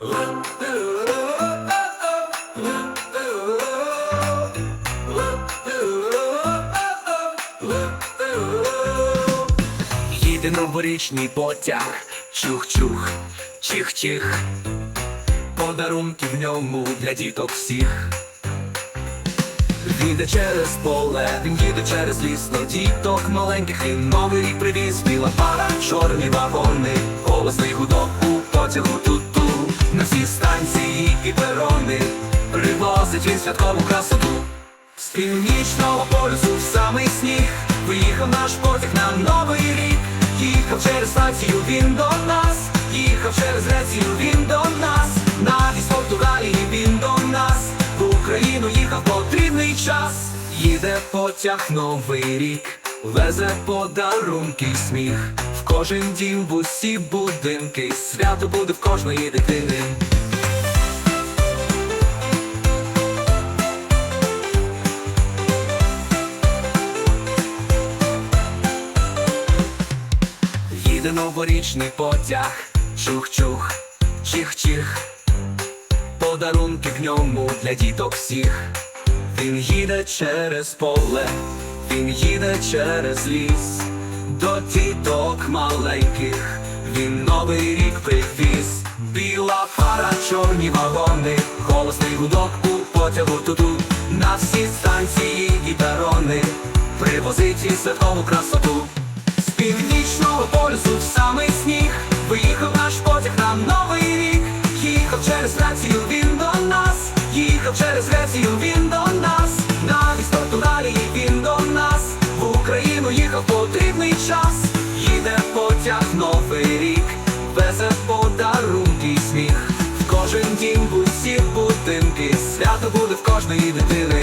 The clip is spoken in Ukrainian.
Їде новорічний потяг, чух-чух, чих-чих, подарунки в ньому для діток всіх. Їде через поле, він їде через ліс до діток маленьких. І новий привіз біла пара, чорні вагони, голосний гудок у потягу ту-ту На всі станції і перони привозить він святкову красоту. З північного полюсу в самий сніг Виїхав наш потяг на новий рік. Їхав через станцію він до нас Їхав через Грецію він до нас. Навіть з Португалії він до нас В Україну їхав потрібний час. Їде потяг новий рік Везе подарунки сміх кожен дім в усі будинки Свято буде в кожної дитини. Їде новорічний потяг, чух-чух, чих-чих, подарунки в ньому для діток всіх. Він їде через поле, він їде через ліс, до тіток маленьких, він новий рік привіз. Біла пара, чорні вагони, голосний гудок у потягу туту На всі станції і перони привозить і святкову красоту. Потрібний час. Їде потяг новий рік. Везе подарунки й сміх. В кожен дім в усі будинки. Свято буде в кожної дитини